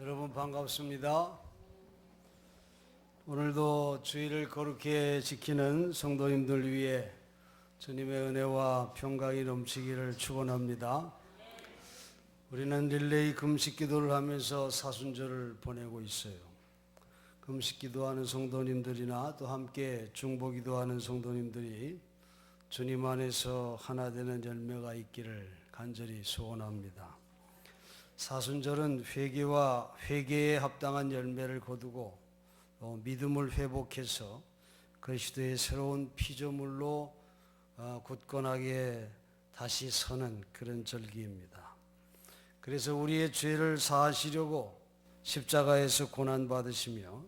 여러분 반갑습니다. 오늘도 주의를 거룩히 지키는 성도님들 위해 주님의 은혜와 평강이 넘치기를 축원합니다. 우리는 릴레이 금식 기도를 하면서 사순절을 보내고 있어요. 금식 기도하는 성도님들이나 또 함께 중보 기도하는 성도님들이 주님 안에서 하나 되는 열매가 있기를 간절히 소원합니다. 사순절은 회개와 회개에 합당한 열매를 거두고 또 믿음을 회복해서 그리스도의 새로운 피조물로 어, 굳건하게 다시 서는 그런 절기입니다. 그래서 우리의 죄를 사하시려고 십자가에서 고난 받으시며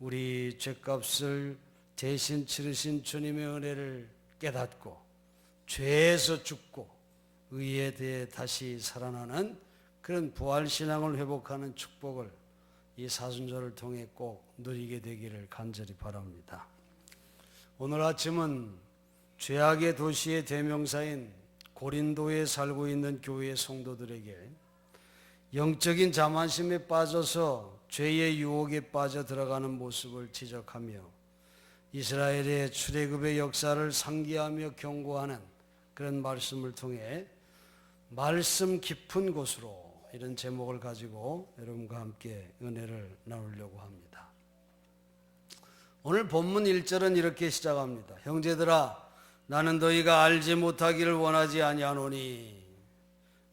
우리 죄값을 대신 치르신 주님의 은혜를 깨닫고 죄에서 죽고 의에 대해 다시 살아나는 그런 부활 신앙을 회복하는 축복을 이 사순절을 통해 꼭 누리게 되기를 간절히 바랍니다. 오늘 아침은 죄악의 도시의 대명사인 고린도에 살고 있는 교회 성도들에게 영적인 자만심에 빠져서 죄의 유혹에 빠져 들어가는 모습을 지적하며 이스라엘의 출애굽의 역사를 상기하며 경고하는 그런 말씀을 통해 말씀 깊은 곳으로 이런 제목을 가지고 여러분과 함께 은혜를 나누려고 합니다. 오늘 본문 1절은 이렇게 시작합니다. 형제들아 나는 너희가 알지 못하기를 원하지 아니하노니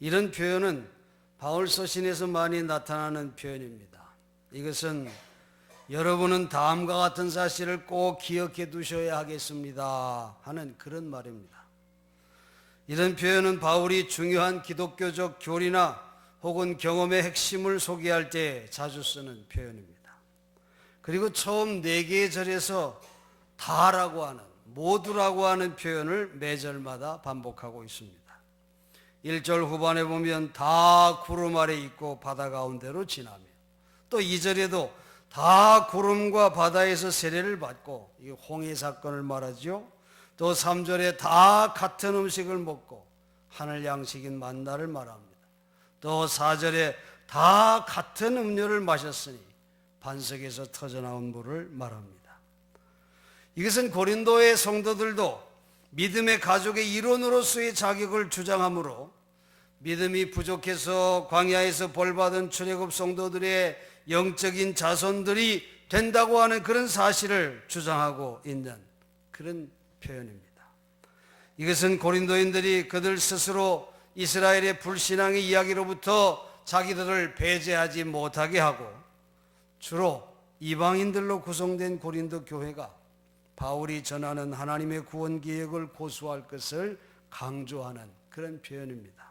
이런 표현은 바울 서신에서 많이 나타나는 표현입니다. 이것은 여러분은 다음과 같은 사실을 꼭 기억해 두셔야 하겠습니다 하는 그런 말입니다. 이런 표현은 바울이 중요한 기독교적 교리나 혹은 경험의 핵심을 소개할 때 자주 쓰는 표현입니다. 그리고 처음 네 개의 절에서 다라고 하는 모두라고 하는 표현을 매절마다 반복하고 있습니다. 1절 후반에 보면 다 구름 아래 있고 바다 가운데로 지나며 또 2절에도 다 구름과 바다에서 세례를 받고 이 홍해 사건을 말하죠. 또 3절에 다 같은 음식을 먹고 하늘 양식인 만나를 말합니다. 또 4절에 다 같은 음료를 마셨으니 반석에서 터져나온 물을 말합니다. 이것은 고린도의 성도들도 믿음의 가족의 일원으로서의 자격을 주장하므로 믿음이 부족해서 광야에서 벌받은 출애굽 성도들의 영적인 자손들이 된다고 하는 그런 사실을 주장하고 있는 그런 표현입니다. 이것은 고린도인들이 그들 스스로 이스라엘의 불신앙의 이야기로부터 자기들을 배제하지 못하게 하고 주로 이방인들로 구성된 고린도 교회가 바울이 전하는 하나님의 구원 계획을 고수할 것을 강조하는 그런 표현입니다.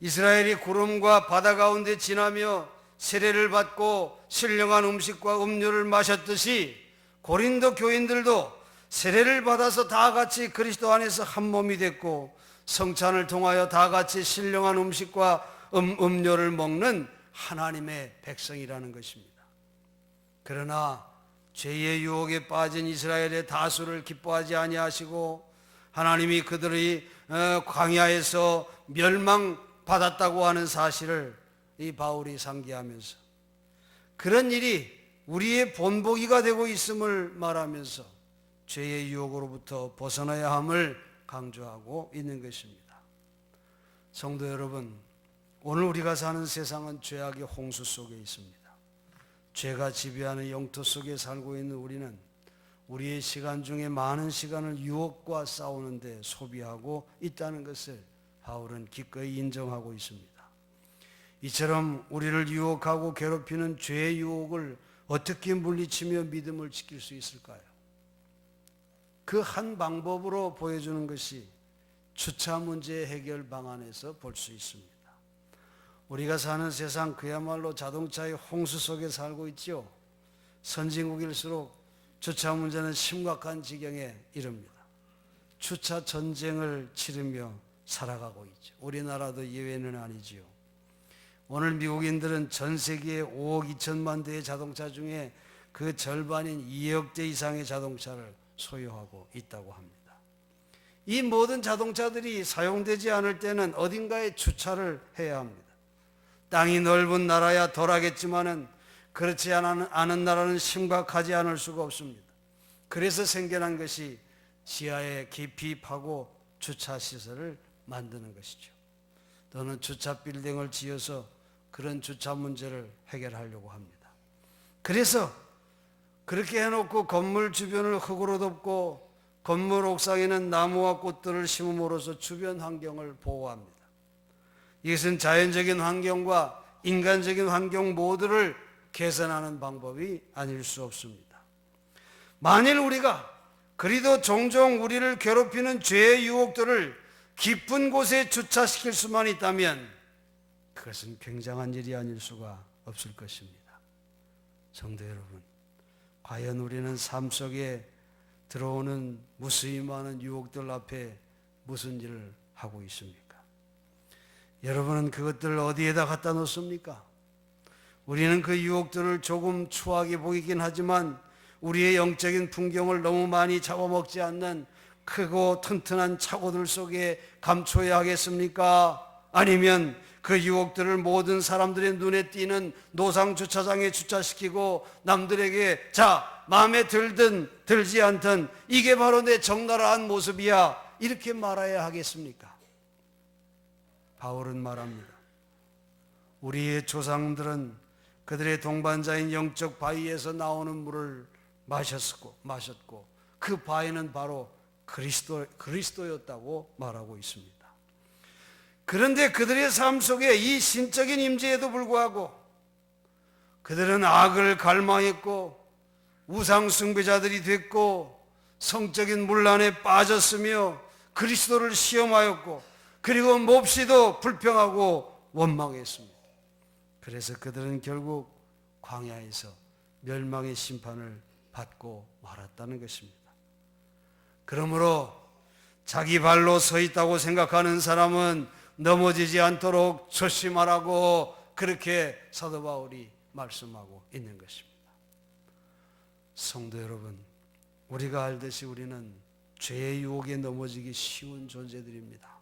이스라엘이 구름과 바다 가운데 지나며 세례를 받고 신령한 음식과 음료를 마셨듯이 고린도 교인들도 세례를 받아서 다 같이 그리스도 안에서 한 몸이 됐고 성찬을 통하여 다 같이 신령한 음식과 음, 음료를 먹는 하나님의 백성이라는 것입니다. 그러나 죄의 유혹에 빠진 이스라엘의 다수를 기뻐하지 아니하시고 하나님이 그들이 어, 광야에서 멸망받았다고 하는 사실을 이 바울이 상기하면서 그런 일이 우리의 본보기가 되고 있음을 말하면서 죄의 유혹으로부터 벗어나야 함을 강조하고 있는 것입니다. 성도 여러분, 오늘 우리가 사는 세상은 죄악의 홍수 속에 있습니다. 죄가 지배하는 영토 속에 살고 있는 우리는 우리의 시간 중에 많은 시간을 유혹과 싸우는데 소비하고 있다는 것을 바울은 기꺼이 인정하고 있습니다. 이처럼 우리를 유혹하고 괴롭히는 죄의 유혹을 어떻게 물리치며 믿음을 지킬 수 있을까요? 그 한 방법으로 보여주는 것이 주차 문제 해결 방안에서 볼 수 있습니다. 우리가 사는 세상 그야말로 자동차의 홍수 속에 살고 있죠. 선진국일수록 주차 문제는 심각한 지경에 이릅니다. 주차 전쟁을 치르며 살아가고 있죠. 우리나라도 예외는 아니지요. 오늘 미국인들은 전 세계에 5억 2천만 대의 자동차 중에 그 절반인 2억 대 이상의 자동차를 소유하고 있다고 합니다. 이 모든 자동차들이 사용되지 않을 때는 어딘가에 주차를 해야 합니다. 땅이 넓은 나라야 덜하겠지만은 그렇지 않은, 나라는 심각하지 않을 수가 없습니다. 그래서 생겨난 것이 지하에 깊이 파고 주차 시설을 만드는 것이죠. 또는 주차 빌딩을 지어서 그런 주차 문제를 해결하려고 합니다. 그래서 그렇게 해놓고 건물 주변을 흙으로 덮고 건물 옥상에는 나무와 꽃들을 심음으로써 주변 환경을 보호합니다. 이것은 자연적인 환경과 인간적인 환경 모두를 개선하는 방법이 아닐 수 없습니다. 만일 우리가 그리도 종종 우리를 괴롭히는 죄의 유혹들을 깊은 곳에 주차시킬 수만 있다면 그것은 굉장한 일이 아닐 수가 없을 것입니다. 성도 여러분, 과연 우리는 삶 속에 들어오는 무수히 많은 유혹들 앞에 무슨 일을 하고 있습니까? 여러분은 그것들을 어디에다 갖다 놓습니까? 우리는 그 유혹들을 조금 추하게 보이긴 하지만 우리의 영적인 풍경을 너무 많이 잡아먹지 않는 크고 튼튼한 차고들 속에 감춰야 하겠습니까? 아니면 그 유혹들을 모든 사람들의 눈에 띄는 노상 주차장에 주차시키고 남들에게 자 마음에 들든 들지 않든 이게 바로 내 적나라한 모습이야 이렇게 말해야 하겠습니까? 바울은 말합니다. 우리의 조상들은 그들의 동반자인 영적 바위에서 나오는 물을 마셨고 마셨고 그 바위는 바로 그리스도 그리스도였다고 말하고 있습니다. 그런데 그들의 삶 속에 이 신적인 임재에도 불구하고 그들은 악을 갈망했고 우상 숭배자들이 됐고 성적인 문란에 빠졌으며 그리스도를 시험하였고 그리고 몹시도 불평하고 원망했습니다. 그래서 그들은 결국 광야에서 멸망의 심판을 받고 말았다는 것입니다. 그러므로 자기 발로 서 있다고 생각하는 사람은 넘어지지 않도록 조심하라고 그렇게 사도 바울이 말씀하고 있는 것입니다. 성도 여러분, 우리가 알듯이 우리는 죄의 유혹에 넘어지기 쉬운 존재들입니다.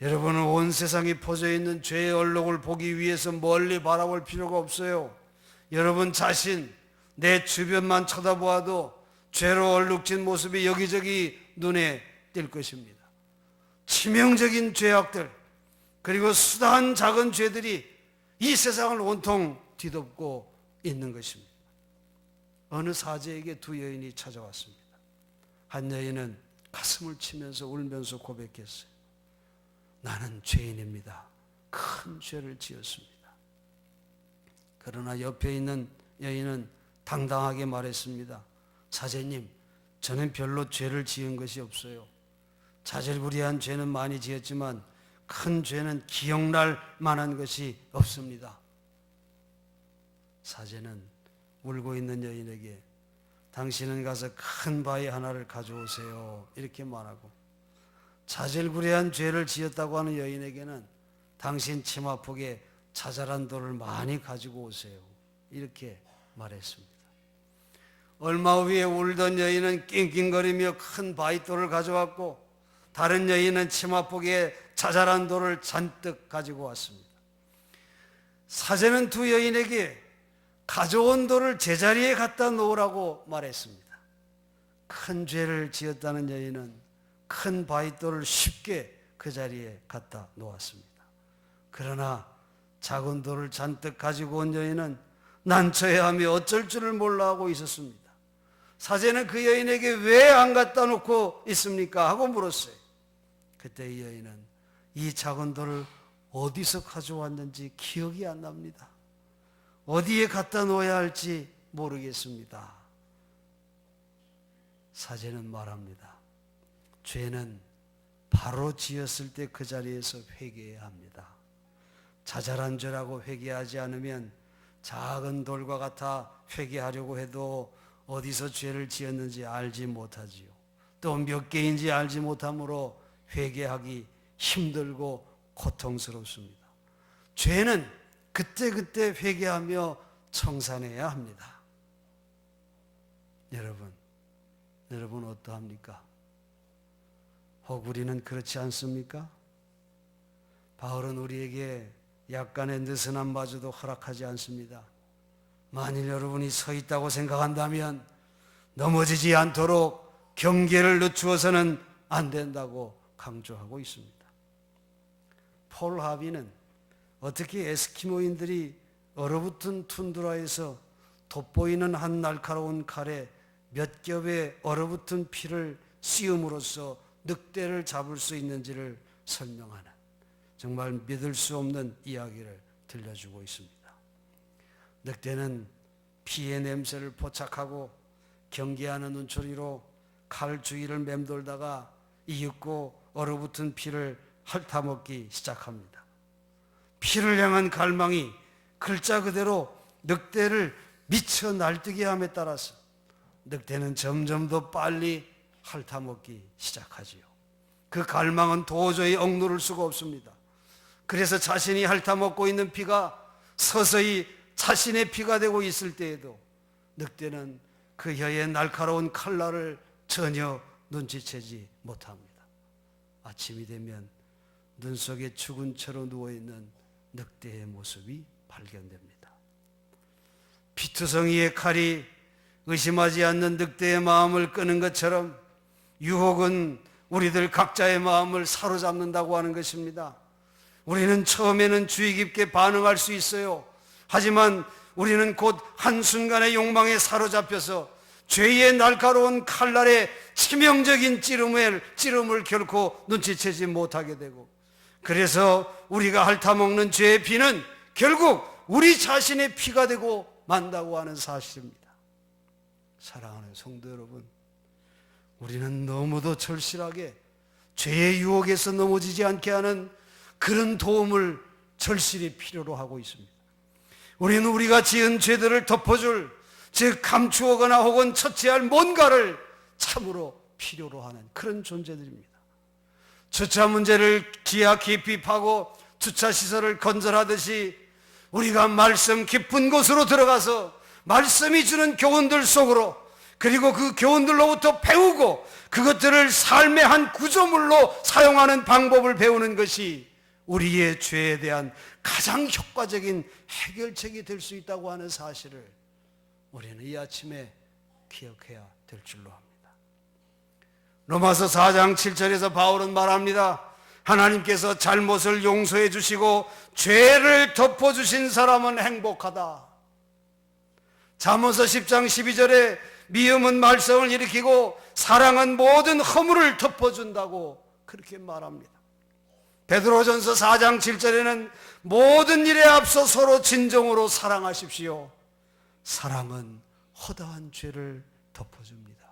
여러분은 온 세상에 퍼져 있는 죄의 얼룩을 보기 위해서 멀리 바라볼 필요가 없어요. 여러분 자신, 내 주변만 쳐다보아도 죄로 얼룩진 모습이 여기저기 눈에 띌 것입니다. 치명적인 죄악들, 그리고 수다한 작은 죄들이 이 세상을 온통 뒤덮고 있는 것입니다. 어느 사제에게 두 여인이 찾아왔습니다. 한 여인은 가슴을 치면서 울면서 고백했어요. 나는 죄인입니다. 큰 죄를 지었습니다. 그러나 옆에 있는 여인은 당당하게 말했습니다. 사제님, 저는 별로 죄를 지은 것이 없어요. 자질구리한 죄는 많이 지었지만 큰 죄는 기억날 만한 것이 없습니다. 사제는 울고 있는 여인에게 당신은 가서 큰 바위 하나를 가져오세요. 이렇게 말하고 자질구레한 죄를 지었다고 하는 여인에게는 당신 치마폭에 자잘한 돌을 많이 가지고 오세요. 이렇게 말했습니다. 얼마 후에 울던 여인은 낑낑거리며 큰 바위돌을 가져왔고 다른 여인은 치마폭에 자잘한 돌을 잔뜩 가지고 왔습니다. 사제는 두 여인에게 가져온 돌을 제자리에 갖다 놓으라고 말했습니다. 큰 죄를 지었다는 여인은 큰 바위돌을 쉽게 그 자리에 갖다 놓았습니다. 그러나 작은 돌을 잔뜩 가지고 온 여인은 난처해하며 어쩔 줄을 몰라 하고 있었습니다. 사제는 그 여인에게 왜 안 갖다 놓고 있습니까? 하고 물었어요. 그때 이 여인은 이 작은 돌을 어디서 가져왔는지 기억이 안 납니다. 어디에 갖다 놓아야 할지 모르겠습니다. 사제는 말합니다. 죄는 바로 지었을 때 그 자리에서 회개해야 합니다. 자잘한 죄라고 회개하지 않으면 작은 돌과 같아 회개하려고 해도 어디서 죄를 지었는지 알지 못하지요. 또 몇 개인지 알지 못하므로 회개하기 힘들고 고통스럽습니다. 죄는 그때그때 회개하며 청산해야 합니다. 여러분, 여러분 어떠합니까? 혹 우리는 그렇지 않습니까? 바울은 우리에게 약간의 느슨함마저도 허락하지 않습니다. 만일 여러분이 서 있다고 생각한다면 넘어지지 않도록 경계를 늦추어서는 안 된다고 강조하고 있습니다. 폴 하비는 어떻게 에스키모인들이 얼어붙은 툰드라에서 돋보이는 한 날카로운 칼에 몇 겹의 얼어붙은 피를 씌움으로써 늑대를 잡을 수 있는지를 설명하는 정말 믿을 수 없는 이야기를 들려주고 있습니다. 늑대는 피의 냄새를 포착하고 경계하는 눈초리로 칼 주위를 맴돌다가 이윽고 얼어붙은 피를 핥아먹기 시작합니다. 피를 향한 갈망이 글자 그대로 늑대를 미쳐 날뛰게 함에 따라서 늑대는 점점 더 빨리 핥아먹기 시작하지요. 그 갈망은 도저히 억누를 수가 없습니다. 그래서 자신이 핥아먹고 있는 피가 서서히 자신의 피가 되고 있을 때에도 늑대는 그 혀의 날카로운 칼날을 전혀 눈치채지 못합니다. 아침이 되면 눈 속에 죽은 채로 누워있는 늑대의 모습이 발견됩니다. 피투성이의 칼이 의심하지 않는 늑대의 마음을 끄는 것처럼 유혹은 우리들 각자의 마음을 사로잡는다고 하는 것입니다. 우리는 처음에는 주의 깊게 반응할 수 있어요. 하지만 우리는 곧 한순간의 욕망에 사로잡혀서 죄의 날카로운 칼날의 치명적인 찌름을, 찌름을 결코 눈치채지 못하게 되고 그래서 우리가 핥아먹는 죄의 피는 결국 우리 자신의 피가 되고 만다고 하는 사실입니다. 사랑하는 성도 여러분, 우리는 너무도 절실하게 죄의 유혹에서 넘어지지 않게 하는 그런 도움을 절실히 필요로 하고 있습니다. 우리는 우리가 지은 죄들을 덮어줄, 즉 감추거나 혹은 처치할 뭔가를 참으로 필요로 하는 그런 존재들입니다. 주차 문제를 기하 깊이 파고 주차 시설을 건설하듯이 우리가 말씀 깊은 곳으로 들어가서 말씀이 주는 교훈들 속으로 그리고 그 교훈들로부터 배우고 그것들을 삶의 한 구조물로 사용하는 방법을 배우는 것이 우리의 죄에 대한 가장 효과적인 해결책이 될 수 있다고 하는 사실을 우리는 이 아침에 기억해야 될 줄로 합니다. 로마서 4장 7절에서 바울은 말합니다. 하나님께서 잘못을 용서해 주시고 죄를 덮어 주신 사람은 행복하다. 잠언서 10장 12절에 미움은 말썽을 일으키고 사랑은 모든 허물을 덮어 준다고 그렇게 말합니다. 베드로전서 4장 7절에는 모든 일에 앞서 서로 진정으로 사랑하십시오. 사랑은 허다한 죄를 덮어줍니다.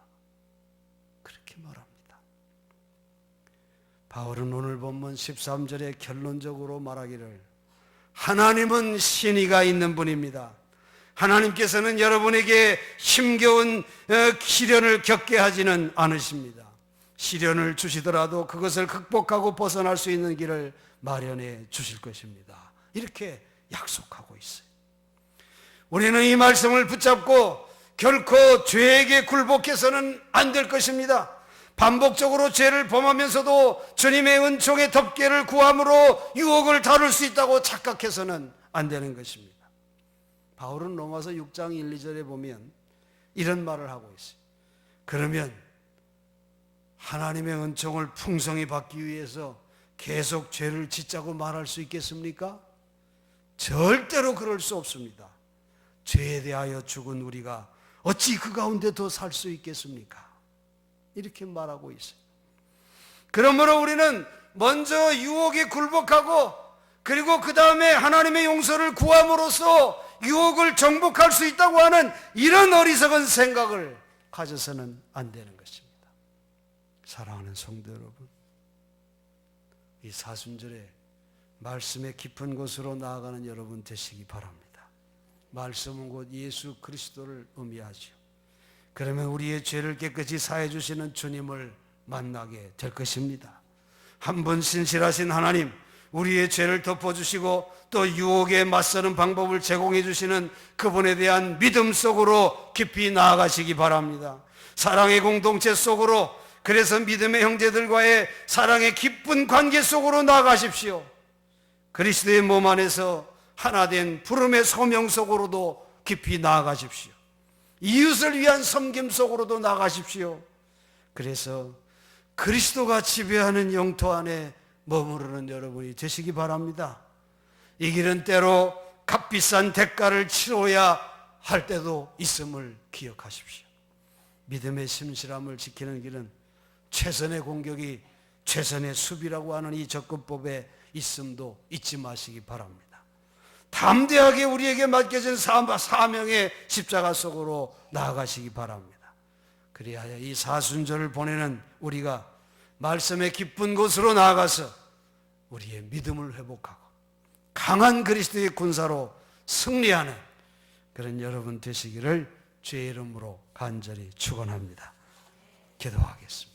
그렇게 말합니다. 바울은 오늘 본문 13절에 결론적으로 말하기를 하나님은 신의가 있는 분입니다. 하나님께서는 여러분에게 힘겨운 어, 시련을 겪게 하지는 않으십니다. 시련을 주시더라도 그것을 극복하고 벗어날 수 있는 길을 마련해 주실 것입니다. 이렇게 약속하고 있어요. 우리는 이 말씀을 붙잡고 결코 죄에게 굴복해서는 안 될 것입니다. 반복적으로 죄를 범하면서도 주님의 은총의 덮개를 구함으로 유혹을 다룰 수 있다고 착각해서는 안 되는 것입니다. 바울은 로마서 6장 1, 2절에 보면 이런 말을 하고 있어요. 그러면 하나님의 은총을 풍성히 받기 위해서 계속 죄를 짓자고 말할 수 있겠습니까? 절대로 그럴 수 없습니다. 죄에 대하여 죽은 우리가 어찌 그 가운데 더 살 수 있겠습니까? 이렇게 말하고 있어요. 그러므로 우리는 먼저 유혹에 굴복하고 그리고 그 다음에 하나님의 용서를 구함으로써 유혹을 정복할 수 있다고 하는 이런 어리석은 생각을 가져서는 안 되는 것입니다. 사랑하는 성도 여러분, 이 사순절에 말씀의 깊은 곳으로 나아가는 여러분 되시기 바랍니다. 말씀은 곧 예수 그리스도를 의미하죠. 그러면 우리의 죄를 깨끗이 사해 주시는 주님을 만나게 될 것입니다. 한분 신실하신 하나님, 우리의 죄를 덮어주시고 또 유혹에 맞서는 방법을 제공해 주시는 그분에 대한 믿음 속으로 깊이 나아가시기 바랍니다. 사랑의 공동체 속으로 그래서 믿음의 형제들과의 사랑의 깊은 관계 속으로 나아가십시오. 그리스도의 몸 안에서 하나 된 부름의 소명 속으로도 깊이 나아가십시오. 이웃을 위한 섬김 속으로도 나가십시오. 그래서 그리스도가 지배하는 영토 안에 머무르는 여러분이 되시기 바랍니다. 이 길은 때로 값비싼 대가를 치러야 할 때도 있음을 기억하십시오. 믿음의 심실함을 지키는 길은 최선의 공격이 최선의 수비라고 하는 이 접근법에 있음도 잊지 마시기 바랍니다. 담대하게 우리에게 맡겨진 사- 사명의 십자가 속으로 나아가시기 바랍니다. 그리하여 이 사순절을 보내는 우리가 말씀의 깊은 곳으로 나아가서 우리의 믿음을 회복하고 강한 그리스도의 군사로 승리하는 그런 여러분 되시기를 주의 이름으로 간절히 축원합니다. 기도하겠습니다.